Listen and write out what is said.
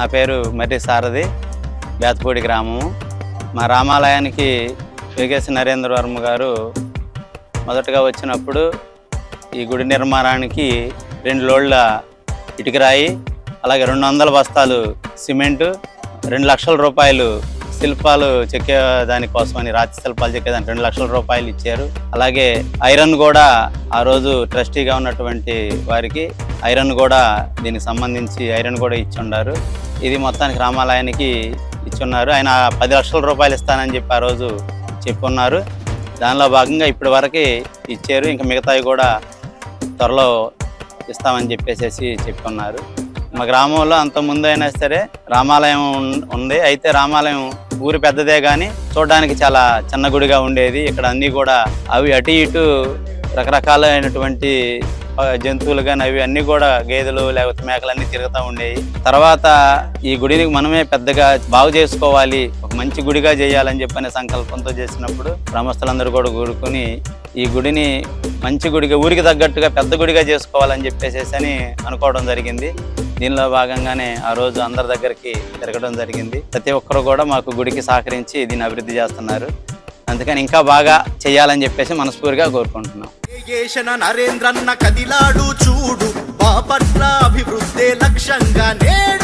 నా పేరు మర్రి సారథి బేతపూడి గ్రామము. మా రామాలయానికి వెగేసి నరేంద్ర వర్మ గారు మొదటగా వచ్చినప్పుడు ఈ గుడి నిర్మాణానికి రెండు లోడ్ల ఇటుకరాయి అలాగే రెండు వందల బస్తాలు సిమెంటు రెండు లక్షల రూపాయలు శిల్పాలు చెక్కే దానికోసమని రాతి శిల్పాలు చెక్కేదానికి రెండు లక్షల రూపాయలు ఇచ్చారు. అలాగే ఐరన్ కూడా ఆ రోజు ట్రస్టీగా ఉన్నటువంటి వారికి ఐరన్ కూడా దీనికి సంబంధించి ఐరన్ కూడా ఇచ్చుండారు ఇది మొత్తానికి రామాలయానికి ఇచ్చున్నారు. ఆయన పది లక్షల రూపాయలు ఇస్తానని చెప్పి ఆ రోజు చెప్పున్నారు. దానిలో భాగంగా ఇప్పటి వరకు ఇచ్చారు. ఇంకా మిగతావి కూడా త్వరలో ఇస్తామని చెప్పేసి చెప్పుకున్నారు మా గ్రామంలో అంత ముందు అయినా సరే రామాలయం ఉంది. అయితే రామాలయం ఊరి పెద్దదే కానీ చూడడానికి చాలా చిన్న గుడిగా ఉండేది. ఇక్కడ అన్నీ కూడా అవి అటు ఇటు రకరకాలైనటువంటి జంతువులు కానీ అవి అన్నీ కూడా గేదెలు లేకపోతే మేకలు అన్నీ తిరుగుతూ ఉండేవి. తర్వాత ఈ గుడిని మనమే పెద్దగా బాగు చేసుకోవాలి ఒక మంచి గుడిగా చేయాలని చెప్పనే సంకల్పంతో చేసినప్పుడు గ్రామస్తులందరూ కూడా కూడుకొని ఈ గుడిని మంచి గుడిగా ఊరికి తగ్గట్టుగా పెద్ద గుడిగా చేసుకోవాలని చెప్పేసేసి అని అనుకోవడం జరిగింది. దీనిలో భాగంగానే ఆ రోజు అందరి దగ్గరికి తిరగడం జరిగింది. ప్రతి ఒక్కరు కూడా మాకు గుడికి సహకరించి దీన్ని అభివృద్ధి చేస్తున్నారు. అందుకని ఇంకా బాగా చేయాలని చెప్పేసి మనస్ఫూర్తిగా కోరుకుంటున్నాం. ఏషన నరేంద్రన్న కదిలాడు చూడు. బాపట్ల అభివృద్ధే లక్ష్యంగా నేడు